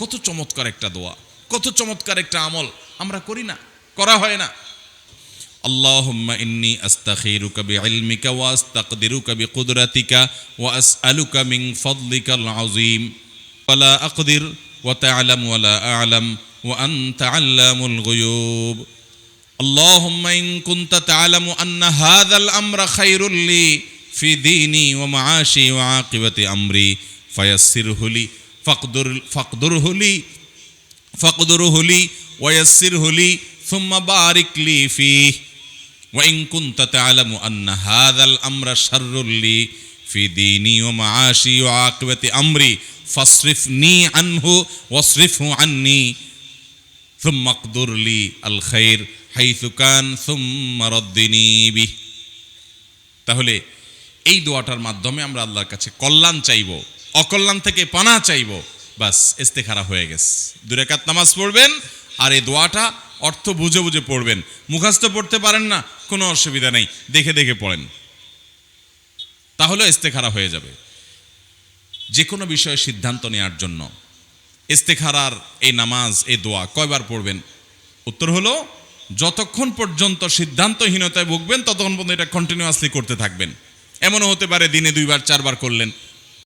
কত চমৎকার একটা দোয়া কত চমৎকার একটা আমল আমরা করি না করা হয় না اللهم إني أستخيرك بعلمك وأستقدرك بقدرتك وأسألك من فضلك العظيم ولا أقدر وتعلم ولا أعلم وأنت علام الغيوب اللهم إن كنت تعلم أن هذا الأمر خير لي في ديني ومعاشي وعاقبة أمري فيسره لي فاقدر فاقدره لي فاقدره لي ويسره لي ثم بارك لي فيه وإن كنت تعلم أن هذا الأمر شر لي في ديني ومعاشي وعاقبة أمري فاصرفني عنه واصرفه عني ثم اقدر لي الخير حيث كان ثم ردني به তাহলে এই দোয়াটার মাধ্যমে আমরা আল্লাহর কাছে কল্যাণ চাইব অকল্যাণ থেকে পানা চাইব। বাস, ইস্তেখারা হয়ে গেছে। দুরেকাত নামাজ পড়বেন আর এই দোয়াটা অর্থ বুঝে বুঝে পড়বেন। মুখাস্ত পড়তে পারেন না, কোনো অসুবিধা নেই। দেখে দেখে পড়েন। তাহলে ইস্তেখারা হয়ে যাবে। যে কোনো বিষয়ে সিদ্ধান্ত নেওয়ার জন্য ইস্তেখারার এই নামাজ, এই দোয়া কয়বার পড়বেন? উত্তর হলো, যতক্ষণ পর্যন্ত সিদ্ধান্তহীনতায় ভুগবেন, ততক্ষণ পর্যন্ত এটা কন্টিনিউয়াসলি করতে থাকবেন। এমনও হতে পারে দিনে দুইবার, চারবার করলেন।